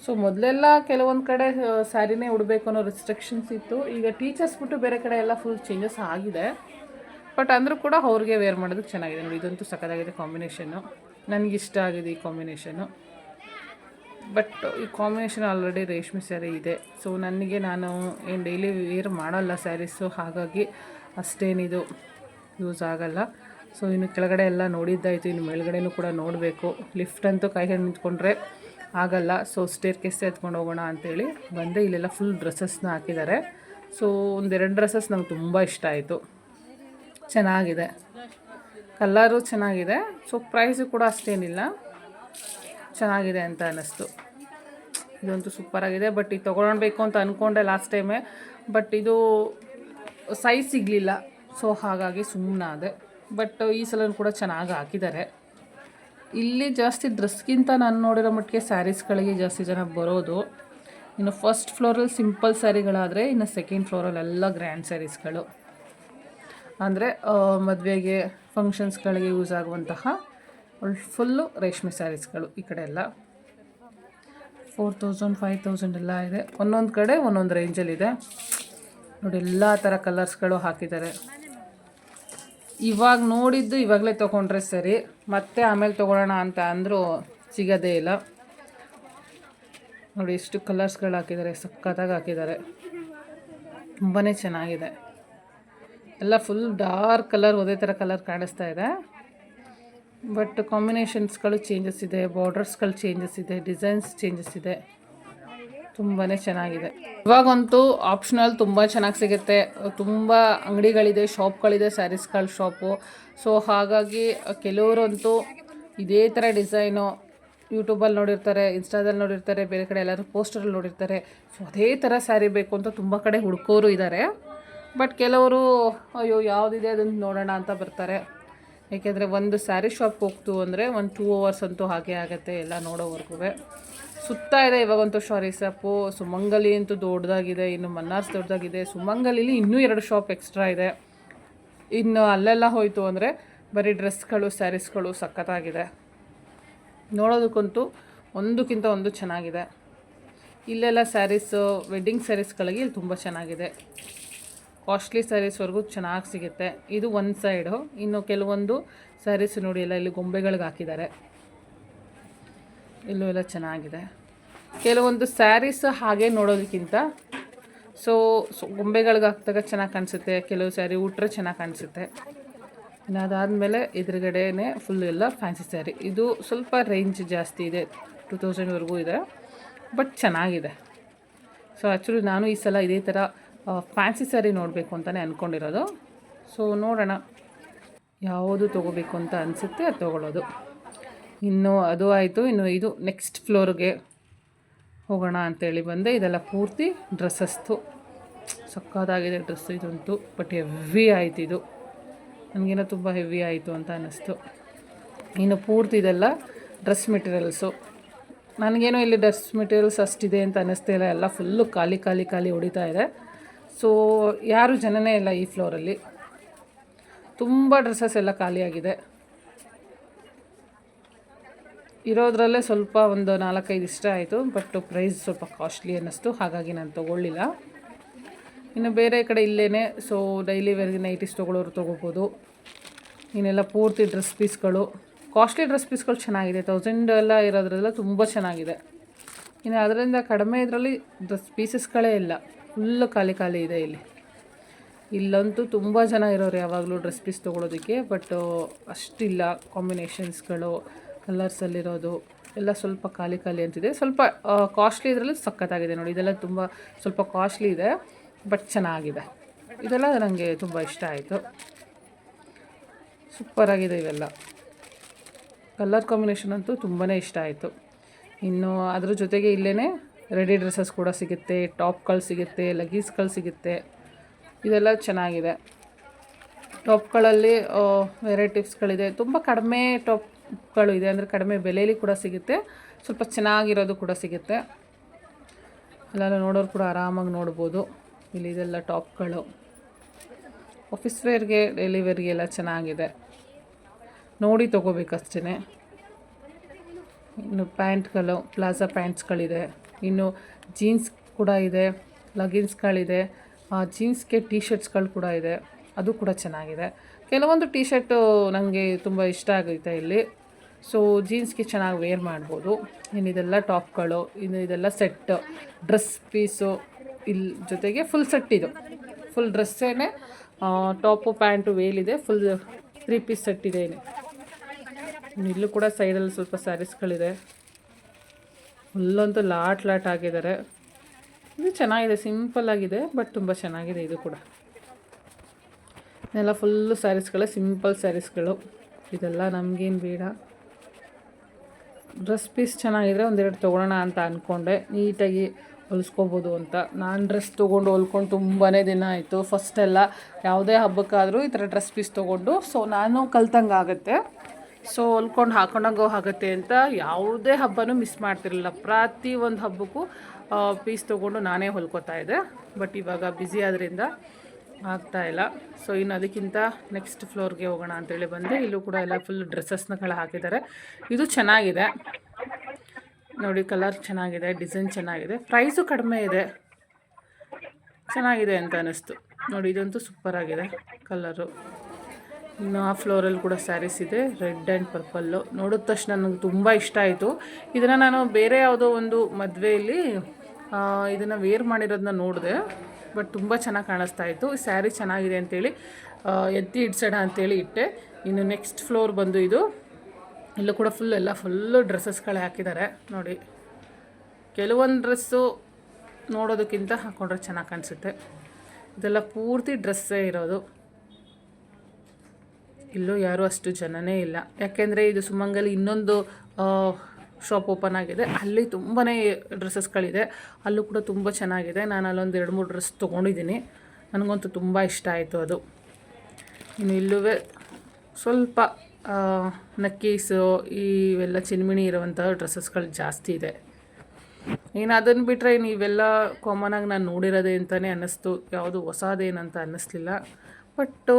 ಸೊ ಮೊದಲೆಲ್ಲ ಕೆಲವೊಂದು ಕಡೆ ಸ್ಯಾರಿನೇ ಉಡಬೇಕು ಅನ್ನೋ ರಿಸ್ಟ್ರಿಕ್ಷನ್ಸ್ ಇತ್ತು. ಈಗ ಟೀಚರ್ಸ್ ಬಿಟ್ಟು ಬೇರೆ ಕಡೆ ಎಲ್ಲ ಫುಲ್ ಚೇಂಜಸ್ ಆಗಿದೆ. ಬಟ್ ಅಂದರೂ ಕೂಡ ಅವ್ರಿಗೆ ವೇರ್ ಮಾಡೋದಕ್ಕೆ ಚೆನ್ನಾಗಿದೆ. ನೋಡಿ, ಇದಂತೂ ಸಖತ್ತಾಗಿದೆ ಕಾಂಬಿನೇಷನ್ನು ನನಗಿಷ್ಟ ಆಗಿದೆ ಈ ಕಾಂಬಿನೇಷನ್ನು ಬಟ್ ಈ ಕಾಂಬಿನೇಷನ್ ಆಲ್ರೆಡಿ ರೇಷ್ಮೆ ಸ್ಯಾರಿ ಇದೆ. ಸೊ ನನಗೆ ನಾನು ಏನು ಡೈಲಿ ವೇರ್ ಮಾಡಲ್ಲ ಸ್ಯಾರೀಸು ಹಾಗಾಗಿ ಅಷ್ಟೇನಿದು ಯೂಸ್ ಆಗಲ್ಲ. ಸೊ ಇನ್ನು ಕೆಳಗಡೆ ಎಲ್ಲ ನೋಡಿದ್ದಾಯಿತು. ಇನ್ನು ಮೇಲ್ಗಡೆನೂ ಕೂಡ ನೋಡಬೇಕು. ಲಿಫ್ಟ್ ಅಂತೂ ಕೈಗೆ ನಿಂತ್ಕೊಂಡ್ರೆ ಆಗಲ್ಲ. ಸೊ ಸ್ಟೇರ್ ಕೇಸ್ ಎತ್ಕೊಂಡು ಹೋಗೋಣ ಅಂತೇಳಿ ಬಂದೆ. ಇಲ್ಲೆಲ್ಲ ಫುಲ್ ಡ್ರೆಸ್ಸಸ್ನ ಹಾಕಿದ್ದಾರೆ. ಸೊ ಒಂದೆರಡು ಡ್ರೆಸ್ಸಸ್ ನಂಗೆ ತುಂಬ ಇಷ್ಟ ಆಯಿತು. ಚೆನ್ನಾಗಿದೆ. ಕಲ್ಲರು ಚೆನ್ನಾಗಿದೆ. ಸೊ ಪ್ರೈಸು ಕೂಡ ಅಷ್ಟೇನಿಲ್ಲ. ಚೆನ್ನಾಗಿದೆ ಅಂತ ಅನ್ನಿಸ್ತು. ಇದಂತೂ ಸೂಪರಾಗಿದೆ ಬಟ್ ಇದು ತೊಗೊಳ್ಬೇಕು ಅಂತ ಅಂದ್ಕೊಂಡೆ ಲಾಸ್ಟ್ ಟೈಮೇ ಬಟ್ ಇದು ಸೈಜ್ ಸಿಗಲಿಲ್ಲ. ಸೊ ಹಾಗಾಗಿ ಸುಮ್ಮನಾದೆ ಬಟ್ ಈ ಸಲ ಕೂಡ ಚೆನ್ನಾಗಿ ಹಾಕಿದ್ದಾರೆ. ಇಲ್ಲಿ ಜಾಸ್ತಿ ಡ್ರೆಸ್ಗಿಂತ ನಾನು ನೋಡಿರೋ ಮಟ್ಟಿಗೆ ಸ್ಯಾರೀಸ್ಗಳಿಗೆ ಜಾಸ್ತಿ ಜನ ಬರೋದು. ಇನ್ನು ಫಸ್ಟ್ ಫ್ಲೋರಲ್ಲಿ ಸಿಂಪಲ್ ಸ್ಯಾರಿಗಳಾದರೆ ಇನ್ನು ಸೆಕೆಂಡ್ ಫ್ಲೋರಲ್ಲಿ ಎಲ್ಲ ಗ್ರ್ಯಾಂಡ್ ಸ್ಯಾರೀಸ್ಗಳು ಅಂದರೆ ಮದುವೆಗೆ ಫಂಕ್ಷನ್ಸ್ಗಳಿಗೆ ಯೂಸ್ ಆಗುವಂತಹ ಫುಲ್ಲು ರೇಷ್ಮೆ ಸ್ಯಾರೀಸ್ಗಳು ಈ ಕಡೆ ಎಲ್ಲ. ಫೋರ್ ತೌಸಂಡ್ ಫೈವ್ ತೌಸಂಡ್ ಎಲ್ಲ ಇದೆ. ಒಂದೊಂದು ಕಡೆ ಒಂದೊಂದು ರೇಂಜಲ್ಲಿದೆ ನೋಡಿ, ಎಲ್ಲ ಥರ ಕಲರ್ಸ್ಗಳು ಹಾಕಿದ್ದಾರೆ. ಇವಾಗ ನೋಡಿದ್ದು ಇವಾಗಲೇ ತೊಗೊಂಡ್ರೆ ಸರಿ, ಮತ್ತೆ ಆಮೇಲೆ ತೊಗೊಳ್ಳೋಣ ಅಂತ ಅಂದರೂ ಸಿಗೋದೇ ಇಲ್ಲ. ನೋಡಿ ಎಷ್ಟು ಕಲರ್ಸ್ಗಳು ಹಾಕಿದ್ದಾರೆ ಸಖತ್ತಾಗಿ ಹಾಕಿದ್ದಾರೆ ತುಂಬಾ ಚೆನ್ನಾಗಿದೆ. ಎಲ್ಲ ಫುಲ್ ಡಾರ್ಕ್ ಕಲರ್, ಒಂದೇ ಥರ ಕಲರ್ ಕಾಣಿಸ್ತಾ ಇದೆ. ಬಟ್ ಕಾಂಬಿನೇಷನ್ಸ್ಗಳು ಚೇಂಜಸ್ ಇದೆ, ಬಾರ್ಡರ್ಸ್ಗಳು ಚೇಂಜಸ್ ಇದೆ, ಡಿಸೈನ್ಸ್ ಚೇಂಜಸ್ ಇದೆ. ತುಂಬಾ ಚೆನ್ನಾಗಿದೆ. ಇವಾಗಂತೂ ಆಪ್ಷನಲ್ ತುಂಬ ಚೆನ್ನಾಗಿ ಸಿಗುತ್ತೆ. ತುಂಬ ಅಂಗಡಿಗಳಿದೆ ಶಾಪ್ಗಳಿದೆ ಸ್ಯಾರೀಸ್ಗಳ ಶಾಪು ಸೊ ಹಾಗಾಗಿ ಕೆಲವರಂತೂ ಇದೇ ಥರ ಡಿಸೈನು ಯೂಟ್ಯೂಬಲ್ಲಿ ನೋಡಿರ್ತಾರೆ ಇನ್ಸ್ಟಾದಲ್ಲಿ ನೋಡಿರ್ತಾರೆ, ಬೇರೆ ಕಡೆ ಎಲ್ಲರೂ ಪೋಸ್ಟರಲ್ಲಿ ನೋಡಿರ್ತಾರೆ. ಸೊ ಅದೇ ಥರ ಸ್ಯಾರಿ ಬೇಕು ಅಂತ ತುಂಬ ಕಡೆ ಹುಡುಕೋರು ಇದ್ದಾರೆ ಬಟ್ ಕೆಲವರು, ಅಯ್ಯೋ, ಯಾವುದಿದೆ ಅದನ್ನು ನೋಡೋಣ ಅಂತ ಬರ್ತಾರೆ. ಏಕೆಂದರೆ ಒಂದು ಸ್ಯಾರಿ ಶಾಪ್ಗೆ ಹೋಗ್ತು ಅಂದರೆ ಒಂದು ಟೂ ಅವರ್ಸ್ ಅಂತೂ ಹಾಗೆ ಆಗುತ್ತೆ ಎಲ್ಲ ನೋಡೋವರೆಗೂ ಸುತ್ತ ಇದೆ, ಇವಾಗಂತೂ ಶಾರಿ ಶಾಪು ಸುಮಂಗಲಿ ಅಂತೂ ದೊಡ್ಡದಾಗಿದೆ, ಇನ್ನು ಮನ್ನಾರ್ಸ್ ದೊಡ್ಡದಾಗಿದೆ. ಸುಮಂಗಲಿಲಿ ಇನ್ನೂ ಎರಡು ಶಾಪ್ ಎಕ್ಸ್ಟ್ರಾ ಇದೆ. ಇನ್ನು ಅಲ್ಲೆಲ್ಲ ಹೋಯಿತು ಅಂದರೆ ಬರೀ ಡ್ರೆಸ್ಗಳು ಸ್ಯಾರೀಸ್ಗಳು ಸಖತ್ತಾಗಿದೆ. ನೋಡೋದಕ್ಕಂತೂ ಒಂದಕ್ಕಿಂತ ಒಂದು ಚೆನ್ನಾಗಿದೆ. ಇಲ್ಲೆಲ್ಲ ಸ್ಯಾರೀಸು ವೆಡ್ಡಿಂಗ್ ಸ್ಯಾರೀಸ್ಗಳಿಗೆ ಇಲ್ಲಿ ತುಂಬ ಚೆನ್ನಾಗಿದೆ. ಕಾಸ್ಟ್ಲಿ ಸ್ಯಾರೀಸ್ವರೆಗೂ ಚೆನ್ನಾಗಿ ಸಿಗುತ್ತೆ. ಇದು ಒಂದು ಸೈಡು ಇನ್ನು ಕೆಲವೊಂದು ಸ್ಯಾರೀಸ್ ನೋಡಿ ಎಲ್ಲ ಇಲ್ಲಿ ಗೊಂಬೆಗಳಿಗೆ ಹಾಕಿದ್ದಾರೆ. ಇಲ್ಲೂ ಎಲ್ಲ ಚೆನ್ನಾಗಿದೆ. ಕೆಲವೊಂದು ಸ್ಯಾರೀಸ್ ಹಾಗೆ ನೋಡೋದಕ್ಕಿಂತ ಸೊ ಸೊ ಗೊಂಬೆಗಳಿಗೆ ಹಾಕಿದಾಗ ಚೆನ್ನಾಗಿ ಕಾಣಿಸುತ್ತೆ, ಕೆಲವು ಸ್ಯಾರಿ ಉಟ್ರೆ ಚೆನ್ನಾಗಿ ಕಾಣಿಸುತ್ತೆ. ಇನ್ನು ಅದಾದಮೇಲೆ ಎದುರುಗಡೆನೇ ಫುಲ್ ಎಲ್ಲ ಫ್ಯಾನ್ಸಿ ಸ್ಯಾರಿ. ಇದು ಸ್ವಲ್ಪ ರೇಂಜ್ ಜಾಸ್ತಿ ಇದೆ ಟು ತೌಸಂಡ್ವರೆಗೂ ಇದೆ ಬಟ್ ಚೆನ್ನಾಗಿದೆ. ಸೊ ಆ್ಯಕ್ಚುಲಿ ನಾನು ಈ ಸಲ ಇದೇ ಥರ ಫ್ಯಾನ್ಸಿ ಸ್ಯಾರಿ ನೋಡಬೇಕು ಅಂತಲೇ ಅಂದ್ಕೊಂಡಿರೋದು ಸೊ ನೋಡೋಣ. ಯಾವುದು ತೊಗೋಬೇಕು ಅಂತ ಅನಿಸುತ್ತೆ ಅದು ತೊಗೊಳ್ಳೋದು. ಇನ್ನು ಅದು ಆಯಿತು, ಇನ್ನು ಇದು ನೆಕ್ಸ್ಟ್ ಫ್ಲೋರ್ಗೆ ಹೋಗೋಣ ಅಂತೇಳಿ ಬಂದೆ. ಇದೆಲ್ಲ ಪೂರ್ತಿ ಡ್ರೆಸ್ಸಸ್ತು ಸಕ್ಕತ್ತಾಗಿದೆ ಡ್ರೆಸ್ ಇದಂತೂ ಬಟ್ ಹೆವಿ ಆಯ್ತು ಇದು. ನನಗೇನೋ ತುಂಬ ಹೆವಿ ಆಯಿತು ಅಂತ ಅನ್ನಿಸ್ತು. ಇನ್ನು ಪೂರ್ತಿ ಇದೆಲ್ಲ ಡ್ರೆಸ್ ಮೆಟೀರಿಯಲ್ಸು ನನಗೇನೋ ಇಲ್ಲಿ ಡ್ರೆಸ್ ಮೆಟೀರಿಯಲ್ಸ್ ಅಷ್ಟಿದೆ ಅಂತ ಅನ್ನಿಸ್ತಾ ಇಲ್ಲ. ಎಲ್ಲ ಫುಲ್ಲು ಖಾಲಿ ಖಾಲಿ ಖಾಲಿ ಹೊಡಿತಾ ಇದೆ. ಸೊ ಯಾರು ಜನನೇ ಇಲ್ಲ ಈ ಫ್ಲೋರಲ್ಲಿ ತುಂಬ ಡ್ರೆಸ್ಸಸ್ ಎಲ್ಲ ಖಾಲಿಯಾಗಿದೆ. ಇರೋದ್ರಲ್ಲೇ ಸ್ವಲ್ಪ ಒಂದು ನಾಲ್ಕೈದು ಇಷ್ಟ ಆಯಿತು ಬಟ್ ಪ್ರೈಸ್ ಸ್ವಲ್ಪ ಕಾಸ್ಟ್ಲಿ ಅನ್ನಿಸ್ತು, ಹಾಗಾಗಿ ನಾನು ತೊಗೊಳ್ಳಿಲ್ಲ. ಇನ್ನು ಬೇರೆ ಕಡೆ ಇಲ್ಲೇ ಸೊ ಡೈಲಿ ವೇರ್ಗೆ ನೈಟೀಸ್ ತೊಗೊಳೋರು ತೊಗೋಬೋದು. ಇನ್ನೆಲ್ಲ ಪೂರ್ತಿ ಡ್ರೆಸ್ ಪೀಸ್ಗಳು ಕಾಸ್ಟ್ಲಿ ಡ್ರೆಸ್ ಪೀಸ್ಗಳು ಚೆನ್ನಾಗಿದೆ ತೌಸಂಡ್ ಎಲ್ಲ ಇರೋದ್ರಲ್ಲ ತುಂಬ ಚೆನ್ನಾಗಿದೆ. ಇನ್ನು ಅದರಿಂದ ಕಡಿಮೆ ಇದರಲ್ಲಿ ಡ್ರೆಸ್ ಪೀಸಸ್ಗಳೇ ಇಲ್ಲ ಫುಲ್ಲು ಖಾಲಿ ಖಾಲಿ ಇದೆ ಇಲ್ಲಿ. ಇಲ್ಲಂತೂ ತುಂಬ ಜನ ಇರೋರು ಯಾವಾಗಲೂ ಡ್ರೆಸ್ ಪೀಸ್ ತೊಗೊಳೋದಕ್ಕೆ ಬಟ್ ಅಷ್ಟಿಲ್ಲ ಕಾಂಬಿನೇಷನ್ಸ್ಗಳು ಕಲರ್ಸಲ್ಲಿರೋದು ಎಲ್ಲ ಸ್ವಲ್ಪ ಖಾಲಿ ಖಾಲಿ ಅಂತಿದೆ. ಸ್ವಲ್ಪ ಕಾಸ್ಟ್ಲಿ ಇದರಲ್ಲಿ ಸಖತ್ತಾಗಿದೆ ನೋಡಿ. ಇದೆಲ್ಲ ತುಂಬ ಸ್ವಲ್ಪ ಕಾಸ್ಟ್ಲಿ ಇದೆ ಬಟ್ ಚೆನ್ನಾಗಿದೆ. ಇದೆಲ್ಲ ನನಗೆ ತುಂಬ ಇಷ್ಟ ಆಯಿತು. ಸೂಪರಾಗಿದೆ ಇವೆಲ್ಲ. ಕಲರ್ ಕಾಂಬಿನೇಷನ್ ಅಂತೂ ತುಂಬಾ ಇಷ್ಟ ಆಯಿತು. ಇನ್ನು ಅದ್ರ ಜೊತೆಗೆ ಇಲ್ಲೇ ರೆಡಿ ಡ್ರೆಸ್ಸಸ್ ಕೂಡ ಸಿಗುತ್ತೆ ಟಾಪ್ಗಳು ಸಿಗುತ್ತೆ ಲಗೀಸ್ಗಳು ಸಿಗುತ್ತೆ. ಇದೆಲ್ಲ ಚೆನ್ನಾಗಿದೆ. ಟಾಪ್ಗಳಲ್ಲಿ ವೆರೈಟೀಸ್ಗಳಿದೆ ತುಂಬ ಕಡಿಮೆ ಟಾಪ್ಗಳು ಇದೆ ಅಂದರೆ ಕಡಿಮೆ ಬೆಲೆಯಲ್ಲಿ ಕೂಡ ಸಿಗುತ್ತೆ. ಸ್ವಲ್ಪ ಚೆನ್ನಾಗಿರೋದು ಕೂಡ ಸಿಗುತ್ತೆ. ಅಲ್ಲೆಲ್ಲ ನೋಡೋರು ಕೂಡ ಆರಾಮಾಗಿ ನೋಡ್ಬೋದು. ಇಲ್ಲಿ ಇದೆಲ್ಲ ಟಾಪ್ಗಳು ಆಫೀಸ್ ವೇರ್ಗೆ, ಡೈಲಿ ವೇರ್ಗೆ ಎಲ್ಲ ಚೆನ್ನಾಗಿದೆ. ನೋಡಿ ತೊಗೋಬೇಕಷ್ಟೇ ಇನ್ನು ಪ್ಯಾಂಟ್ಗಳು ಪ್ಲಾಜಾ ಪ್ಯಾಂಟ್ಸ್ಗಳಿದೆ ಇನ್ನು ಜೀನ್ಸ್ ಕೂಡ ಇದೆ ಲಗಿನ್ಸ್ಗಳಿದೆ ಜೀನ್ಸ್ಗೆ ಟೀ ಶರ್ಟ್ಸ್ಗಳು ಕೂಡ ಇದೆ. ಅದು ಕೂಡ ಚೆನ್ನಾಗಿದೆ. ಕೆಲವೊಂದು ಟೀ ಶರ್ಟು ನನಗೆ ತುಂಬ ಇಷ್ಟ ಆಗುತ್ತೆ ಇಲ್ಲಿ. ಸೊ ಜೀನ್ಸ್ಗೆ ಚೆನ್ನಾಗಿ ವೇರ್ ಮಾಡ್ಬೋದು. ಇನ್ನು ಇದೆಲ್ಲ ಟಾಪ್ಗಳು ಇನ್ನು ಇದೆಲ್ಲ ಸೆಟ್ ಡ್ರೆಸ್ ಪೀಸು ಇಲ್ಲಿ ಜೊತೆಗೆ ಫುಲ್ ಸೆಟ್ ಇದು. ಫುಲ್ ಡ್ರೆಸ್ಸೇನೆ ಟಾಪು ಪ್ಯಾಂಟು ವೇಲಿದೆ ಫುಲ್ ತ್ರೀ ಪೀಸ್ ಸೆಟ್ ಇದೆ ಇಲ್ಲೂ ಕೂಡ ಸೈಡಲ್ಲಿ ಸ್ವಲ್ಪ ಸ್ಯಾರೀಸ್ಗಳಿದೆ ಫುಲ್ಲಂತೂ ಲಾಟ್ ಲಾಟ್ ಆಗಿದ್ದಾರೆ. ಇದು ಚೆನ್ನಾಗಿದೆ ಸಿಂಪಲ್ ಆಗಿದೆ ಬಟ್ ತುಂಬ ಚೆನ್ನಾಗಿದೆ ಇದು ಕೂಡ. ಇದೆಲ್ಲ ಫುಲ್ಲು ಸ್ಯಾರೀಸ್ಗಳೇ ಸಿಂಪಲ್ ಸ್ಯಾರೀಸ್ಗಳು ಇದೆಲ್ಲ ನಮಗೇನು ಬೇಡ. ಡ್ರೆಸ್ ಪೀಸ್ ಚೆನ್ನಾಗಿದ್ರೆ ಒಂದೆರಡು ತೊಗೊಳೋಣ ಅಂತ ಅಂದ್ಕೊಂಡೆ ನೀಟಾಗಿ ಹೊಲಿಸ್ಕೋಬೋದು ಅಂತ. ನಾನು ಡ್ರೆಸ್ ತೊಗೊಂಡು ಹೊಲ್ಕೊಂಡು ತುಂಬಾ ದಿನ ಆಯಿತು. ಫಸ್ಟೆಲ್ಲ ಯಾವುದೇ ಹಬ್ಬಕ್ಕಾದರೂ ಈ ಥರ ಡ್ರೆಸ್ ಪೀಸ್ ತೊಗೊಂಡು ಸೊ ನಾನು ಕಲ್ತಂಗೆ ಆಗುತ್ತೆ. ಸೊ ಹೊಲ್ಕೊಂಡು ಹಾಕೊಂಡಂಗೆ ಆಗುತ್ತೆ ಅಂತ ಯಾವುದೇ ಹಬ್ಬನೂ ಮಿಸ್ ಮಾಡ್ತಿರಲಿಲ್ಲ. ಪ್ರತಿ ಒಂದು ಹಬ್ಬಕ್ಕೂ ಪೀಸ್ ತೊಗೊಂಡು ನಾನೇ ಹೊಲ್ಕೊತಾ ಇದ್ದೆ. ಬಟ್ ಇವಾಗ ಬ್ಯುಸಿ ಆದ್ರಿಂದ ಆಗ್ತಾ ಇಲ್ಲ. ಸೊ ಇನ್ನು ಅದಕ್ಕಿಂತ ನೆಕ್ಸ್ಟ್ ಫ್ಲೋರ್ಗೆ ಹೋಗೋಣ ಅಂತೇಳಿ ಬಂದೆ, ಇಲ್ಲೂ ಕೂಡ ಎಲ್ಲ ಫುಲ್ ಡ್ರೆಸ್ಸಸ್ನಗಳು ಹಾಕಿದ್ದಾರೆ. ಇದು ಚೆನ್ನಾಗಿದೆ. ನೋಡಿ ಕಲರ್ ಚೆನ್ನಾಗಿದೆ ಡಿಸೈನ್ ಚೆನ್ನಾಗಿದೆ. ಪ್ರೈಸು ಕಡಿಮೆ ಇದೆ. ಚೆನ್ನಾಗಿದೆ ಅಂತ ಅನ್ನಿಸ್ತು. ನೋಡಿ, ಇದಂತೂ ಸೂಪರ್ ಆಗಿದೆ ಕಲರು ಇನ್ನು ಆ ಫ್ಲೋರಲ್ಲಿ ಕೂಡ ಸ್ಯಾರೀಸ್ ಇದೆ ರೆಡ್ ಆ್ಯಂಡ್ ಪರ್ಪಲ್ಲು ನೋಡಿದ ತಕ್ಷಣ ನನಗೆ ತುಂಬ ಇಷ್ಟ ಆಯಿತು. ಇದನ್ನು ನಾನು ಬೇರೆ ಯಾವುದೋ ಒಂದು ಮದುವೆಯಲ್ಲಿ ಇದನ್ನು ವೇರ್ ಮಾಡಿರೋದನ್ನ ನೋಡಿದೆ. ಬಟ್ ತುಂಬ ಚೆನ್ನಾಗಿ ಕಾಣಿಸ್ತಾ ಇತ್ತು. ಸ್ಯಾರಿ ಚೆನ್ನಾಗಿದೆ ಅಂತೇಳಿ ಎತ್ತಿ ಇಡ್ಸೋಣ ಅಂತೇಳಿ ಇಟ್ಟೆ. ಇನ್ನು ನೆಕ್ಸ್ಟ್ ಫ್ಲೋರ್ ಬಂದು ಇದು, ಇಲ್ಲೂ ಕೂಡ ಫುಲ್ ಎಲ್ಲ ಫುಲ್ಲು ಡ್ರೆಸ್ಸಸ್ಗಳೇ ಹಾಕಿದ್ದಾರೆ. ನೋಡಿ, ಕೆಲವೊಂದು ಡ್ರೆಸ್ಸು ನೋಡೋದಕ್ಕಿಂತ ಹಾಕ್ಕೊಂಡ್ರೆ ಚೆನ್ನಾಗಿ ಕಾಣಿಸುತ್ತೆ. ಇದೆಲ್ಲ ಪೂರ್ತಿ ಡ್ರೆಸ್ಸೇ ಇರೋದು. ಇಲ್ಲೂ ಯಾರೂ ಅಷ್ಟು ಜನನೇ ಇಲ್ಲ. ಯಾಕೆಂದರೆ ಇದು ಸುಮಂಗಲಿ ಇನ್ನೊಂದು ಶಾಪ್ ಓಪನ್ ಆಗಿದೆ. ಅಲ್ಲಿ ತುಂಬಾ ಡ್ರೆಸ್ಸಸ್ಗಳಿದೆ ಅಲ್ಲೂ ಕೂಡ ತುಂಬ ಚೆನ್ನಾಗಿದೆ. ನಾನು ಅಲ್ಲೊಂದು ಎರಡು ಮೂರು ಡ್ರೆಸ್ ತೊಗೊಂಡಿದ್ದೀನಿ. ನನಗಂತೂ ತುಂಬ ಇಷ್ಟ ಆಯಿತು ಅದು. ಇನ್ನು ಇಲ್ಲೂ ಸ್ವಲ್ಪ ನಕ್ಕೀಸು ಇವೆಲ್ಲ ಚಿನ್ಮಿಣಿ ಇರುವಂಥ ಡ್ರೆಸ್ಸಸ್ಗಳು ಜಾಸ್ತಿ ಇದೆ. ಇನ್ನು ಅದನ್ನು ಬಿಟ್ಟರೆ ಇನ್ನು ಇವೆಲ್ಲ ಕಾಮನಾಗಿ ನಾನು ನೋಡಿರೋದೇ ಅಂತಲೇ ಅನ್ನಿಸ್ತು. ಯಾವುದು ಹೊಸದೇನಂತ ಅನ್ನಿಸ್ಲಿಲ್ಲ. ಬಟ್ಟು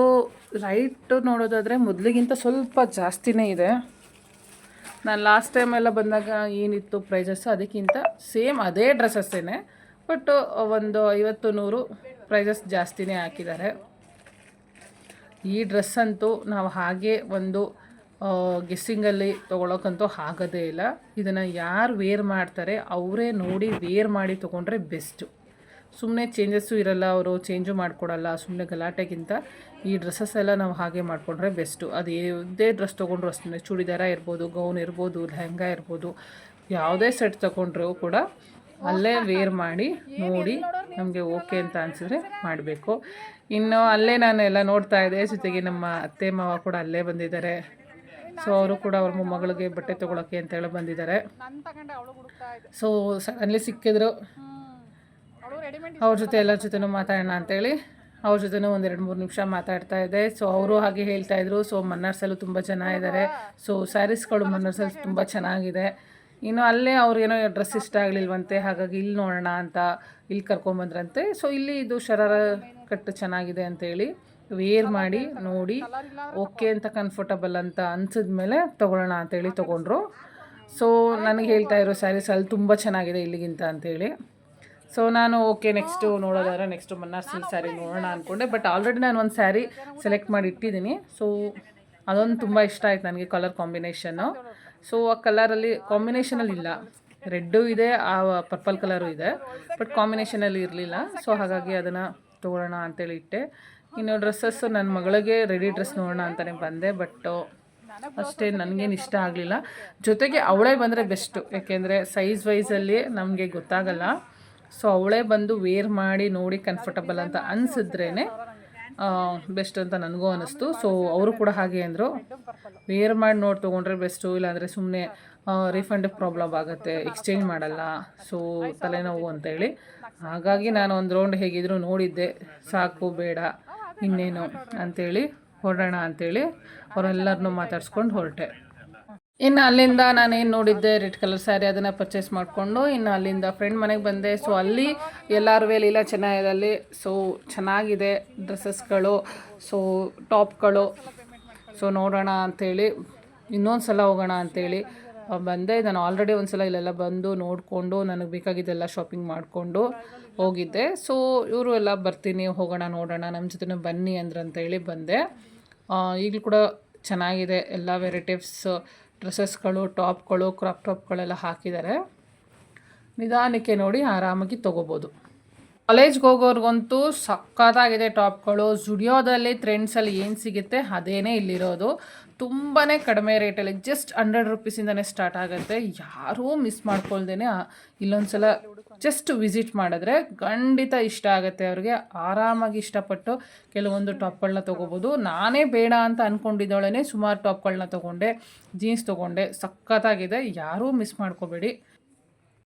ರೈಟ್ ನೋಡೋದಾದರೆ ಮೊದಲಿಗಿಂತ ಸ್ವಲ್ಪ ಜಾಸ್ತಿನೇ ಇದೆ. ನಾನು ಲಾಸ್ಟ್ ಟೈಮ್ ಎಲ್ಲ ಬಂದಾಗ ಏನಿತ್ತು ಪ್ರೈಸಸ್ ಅದಕ್ಕಿಂತ ಸೇಮ್ ಅದೇ ಡ್ರೆಸ್ಸಸ್ಸೇನೆ ಬಟ್ ಒಂದು ಐವತ್ತು ನೂರು ಪ್ರೈಸಸ್ ಜಾಸ್ತಿನೇ ಹಾಕಿದ್ದಾರೆ. ಈ ಡ್ರೆಸ್ ಅಂತೂ ನಾವು ಹಾಗೆ ಒಂದು ಗೆಸ್ಸಿಂಗಲ್ಲಿ ತೊಗೊಳಕ್ಕಂತೂ ಆಗೋದೇ ಇಲ್ಲ. ಇದನ್ನು ಯಾರು ವೇರ್ ಮಾಡ್ತಾರೆ ಅವರೇ ನೋಡಿ ವೇರ್ ಮಾಡಿ ತೊಗೊಂಡ್ರೆ ಬೆಸ್ಟು ಸುಮ್ಮನೆ ಚೇಂಜಸ್ಸು ಇರಲ್ಲ, ಅವರು ಚೇಂಜು ಮಾಡಿಕೊಡಲ್ಲ ಸುಮ್ಮನೆ ಗಲಾಟೆಗಿಂತ ಈ ಡ್ರೆಸ್ಸಸ್ ಎಲ್ಲ ನಾವು ಹಾಗೆ ಮಾಡಿಕೊಂಡ್ರೆ ಬೆಸ್ಟು ಅದು ಯಾವುದೇ ಡ್ರೆಸ್ ತೊಗೊಂಡ್ರು ಅಷ್ಟೇ ಚೂಡಿದಾರ ಇರ್ಬೋದು ಗೌನ್ ಇರ್ಬೋದು ಲೆಹಂಗಾ ಇರ್ಬೋದು. ಯಾವುದೇ ಸೆಟ್ ತೊಗೊಂಡ್ರೂ ಕೂಡ ಅಲ್ಲೇ ವೇರ್ ಮಾಡಿ ನೋಡಿ ನಮಗೆ ಓಕೆ ಅಂತ ಅನಿಸಿದ್ರೆ ಮಾಡಬೇಕು. ಇನ್ನು ಅಲ್ಲೇ ನಾನು ಎಲ್ಲ ನೋಡ್ತಾ ಇದ್ದೆ. ಜೊತೆಗೆ ನಮ್ಮ ಅತ್ತೆ ಮಾವ ಕೂಡ ಅಲ್ಲೇ ಬಂದಿದ್ದಾರೆ. ಸೊ ಅವರು ಕೂಡ ಅವ್ರ ಮೊಮ್ಮಗಳಿಗೆ ಬಟ್ಟೆ ತೊಗೊಳಕ್ಕೆ ಅಂತ ಹೇಳಿ ಬಂದಿದ್ದಾರೆ. ಸೊ ಅಲ್ಲಿ ಸಿಕ್ಕಿದ್ರು. ಅವ್ರ ಜೊತೆ ಎಲ್ಲರ ಜೊತೆನೂ ಮಾತಾಡೋಣ ಅಂತೇಳಿ ಅವ್ರ ಜೊತೆನೂ ಒಂದೆರಡು ಮೂರು ನಿಮಿಷ ಮಾತಾಡ್ತಾ ಇದ್ದೆ ಸೊ ಅವರು ಹಾಗೆ ಹೇಳ್ತಾ ಇದ್ರು. ಸೊ ಮನ್ನರ್ಸಲ್ಲೂ ತುಂಬ ಜನ ಇದ್ದಾರೆ ಸೊ ಸ್ಯಾರೀಸ್ಗಳು ಮನ್ನಾರ್ಸಲ್ಲಿ ತುಂಬ ಚೆನ್ನಾಗಿದೆ. ಇನ್ನು ಅಲ್ಲೇ ಅವ್ರಿಗೇನೋ ಡ್ರೆಸ್ ಇಷ್ಟ ಆಗಲಿಲ್ವಂತೆ, ಹಾಗಾಗಿ ಇಲ್ಲಿ ನೋಡೋಣ ಅಂತ ಇಲ್ಲಿ ಕರ್ಕೊಂಬಂದ್ರಂತೆ ಸೊ ಇಲ್ಲಿ ಇದು ಶರಾರ ಕಟ್ಟು ಚೆನ್ನಾಗಿದೆ ಅಂತೇಳಿ ವೇರ್ ಮಾಡಿ, ನೋಡಿ ಓಕೆ ಅಂತ ಕಂಫರ್ಟಬಲ್ ಅಂತ ಅನ್ಸಿದ್ಮೇಲೆ ತೊಗೊಳ್ಳೋಣ ಅಂತೇಳಿ ತೊಗೊಂಡ್ರು. ಸೊ ನನಗೆ ಹೇಳ್ತಾ ಇರೋ ಸ್ಯಾರೀಸ್ ಅಲ್ಲಿ ತುಂಬ ಚೆನ್ನಾಗಿದೆ ಇಲ್ಲಿಗಿಂತ ಅಂತೇಳಿ ಸೊ ನಾನು ಓಕೆ ನೆಕ್ಸ್ಟು ನೋಡೋದಾದ್ರೆ ನೆಕ್ಸ್ಟು ಮನ್ನಾರ್ ಸಿಲ್ಕ್ ಸ್ಯಾರಿ ನೋಡೋಣ ಅಂದ್ಕೊಂಡೆ ಬಟ್ ಆಲ್ರೆಡಿ ನಾನು ಒಂದು ಸ್ಯಾರಿ ಸೆಲೆಕ್ಟ್ ಮಾಡಿ ಇಟ್ಟಿದ್ದೀನಿ. ಸೊ ಅದೊಂದು ತುಂಬ ಇಷ್ಟ ಆಯ್ತು ನನಗೆ ಕಲರ್ ಕಾಂಬಿನೇಷನ್ನು ಸೊ ಆ ಕಲರಲ್ಲಿ ಕಾಂಬಿನೇಷನಲ್ಲಿ ಇಲ್ಲ. ರೆಡ್ಡು ಇದೆ, ಆ ಪರ್ಪಲ್ ಕಲರು ಇದೆ ಬಟ್ ಕಾಂಬಿನೇಷನಲ್ಲಿ ಇರಲಿಲ್ಲ. ಸೊ ಹಾಗಾಗಿ ಅದನ್ನು ತೊಗೊಳ್ಳೋಣ ಅಂತೇಳಿ ಇಟ್ಟೆ. ಇನ್ನು ಡ್ರೆಸ್ಸಸ್ಸು ನನ್ನ ಮಗಳಿಗೆ ರೆಡಿ ಡ್ರೆಸ್ ನೋಡೋಣ ಅಂತಲೇ ಬಂದೆ ಬಟ್ ಅಷ್ಟೇ ನನಗೇನು ಇಷ್ಟ ಆಗಲಿಲ್ಲ. ಜೊತೆಗೆ ಅವಳೇ ಬಂದರೆ ಬೆಸ್ಟು ಯಾಕೆಂದರೆ ಸೈಜ್ ವೈಸಲ್ಲಿ ನಮಗೆ ಗೊತ್ತಾಗಲ್ಲ. ಸೊ ಅವಳೇ ಬಂದು ವೇರ್ ಮಾಡಿ ನೋಡಿ ಕಂಫರ್ಟಬಲ್ ಅಂತ ಅನಿಸಿದ್ರೇ ಬೆಸ್ಟ್ ಅಂತ ನನಗೂ ಅನ್ನಿಸ್ತು ಸೊ ಅವರು ಕೂಡ ಹಾಗೆ ಅಂದರು. ವೇರ್ ಮಾಡಿ ನೋಡಿ ತೊಗೊಂಡ್ರೆ ಬೆಸ್ಟು ಇಲ್ಲಾಂದರೆ ಸುಮ್ಮನೆ ರೀಫಂಡ್ ಪ್ರಾಬ್ಲಮ್ ಆಗುತ್ತೆ ಎಕ್ಸ್ಚೇಂಜ್ ಮಾಡಲ್ಲ. ಸೊ ತಲೆನೋವು ಅಂತೇಳಿ ಹಾಗಾಗಿ ನಾನು ಒಂದು ರೌಂಡ್ ಹೇಗಿದ್ರು ನೋಡಿದ್ದೆ. ಸಾಕು, ಬೇಡ, ಇನ್ನೇನು ಅಂತೇಳಿ ಹೊರಡೋಣ ಅಂತೇಳಿ ಅವರೆಲ್ಲರನ್ನೂ ಮಾತಾಡ್ಸ್ಕೊಂಡು ಹೊರಟೆ. ಇನ್ನು ಅಲ್ಲಿಂದ ನಾನೇನು ನೋಡಿದ್ದೆ ರೆಡ್ ಕಲರ್ ಸ್ಯಾರಿ ಅದನ್ನು ಪರ್ಚೇಸ್ ಮಾಡಿಕೊಂಡು, ಇನ್ನು ಅಲ್ಲಿಂದ ಫ್ರೆಂಡ್ ಮನೆಗೆ ಬಂದೆ. ಸೊ ಅಲ್ಲಿ ಎಲ್ಲರೂ ಲೀಲಾ ಚೆನ್ನಾಗಿದೆ ಸೊ ಚೆನ್ನಾಗಿದೆ ಡ್ರೆಸ್ಸಸ್ಗಳು ಸೊ ಟಾಪ್ಗಳು ಸೊ ನೋಡೋಣ ಅಂಥೇಳಿ ಇನ್ನೊಂದು ಸಲ ಹೋಗೋಣ ಅಂಥೇಳಿ ಬಂದೆ. ನಾನು ಆಲ್ರೆಡಿ ಒಂದು ಸಲ ಇಲ್ಲೆಲ್ಲ ಬಂದು ನೋಡಿಕೊಂಡು, ನನಗೆ ಬೇಕಾಗಿದ್ದೆಲ್ಲ ಶಾಪಿಂಗ್ ಮಾಡಿಕೊಂಡು ಹೋಗಿದ್ದೆ. ಸೊ ಇವರು ಎಲ್ಲ ಬರ್ತೀನಿ, ಹೋಗೋಣ, ನೋಡೋಣ ನಮ್ಮ ಜೊತೆ ಬನ್ನಿ ಅಂದ್ರು ಅಂತೇಳಿ ಬಂದೆ. ಈಗಲೂ ಕೂಡ ಚೆನ್ನಾಗಿದೆ. ಎಲ್ಲ ವೆರೈಟೀಸ್ ಡ್ರೆಸ್ಸಸ್ಗಳು, ಟಾಪ್ಗಳು, ಕ್ರಾಪ್ ಟಾಪ್ಗಳೆಲ್ಲ ಹಾಕಿದ್ದಾರೆ. ನಿಧಾನಕ್ಕೆ ನೋಡಿ ಆರಾಮಾಗಿ ತೊಗೋಬೋದು. ಕಾಲೇಜ್ಗೆ ಹೋಗೋರ್ಗಂತೂ ಸಕ್ಕತ್ತಾಗಿದೆ ಟಾಪ್ಗಳು. ಜುಡಿಯೋದಲ್ಲಿ ಟ್ರೆಂಡ್ಸಲ್ಲಿ ಏನು ಸಿಗುತ್ತೆ ಅದೇನೇ ಇಲ್ಲಿರೋದು. ತುಂಬಾ ಕಡಿಮೆ ರೇಟಲ್ಲಿ ಜಸ್ಟ್ ಹಂಡ್ರೆಡ್ ರುಪೀಸಿಂದನೇ ಸ್ಟಾರ್ಟ್ ಆಗುತ್ತೆ. ಯಾರೂ ಮಿಸ್ ಮಾಡ್ಕೊಳ್ದೇ ಇಲ್ಲೊಂದು ಸಲ ಜಸ್ಟ್ ವಿಸಿಟ್ ಮಾಡಿದ್ರೆ ಖಂಡಿತ ಇಷ್ಟ ಆಗುತ್ತೆ ಅವ್ರಿಗೆ. ಆರಾಮಾಗಿ ಇಷ್ಟಪಟ್ಟು ಕೆಲವೊಂದು ಟಾಪ್ಗಳನ್ನ ತೊಗೋಬೋದು. ನಾನೇ ಬೇಡ ಅಂತ ಅಂದ್ಕೊಂಡಿದ್ದೋಳೇ ಸುಮಾರು ಟಾಪ್ಗಳನ್ನ ತೊಗೊಂಡೆ ಜೀನ್ಸ್ ತೊಗೊಂಡೆ. ಸಖತ್ತಾಗಿದೆ. ಯಾರೂ ಮಿಸ್ ಮಾಡ್ಕೋಬೇಡಿ.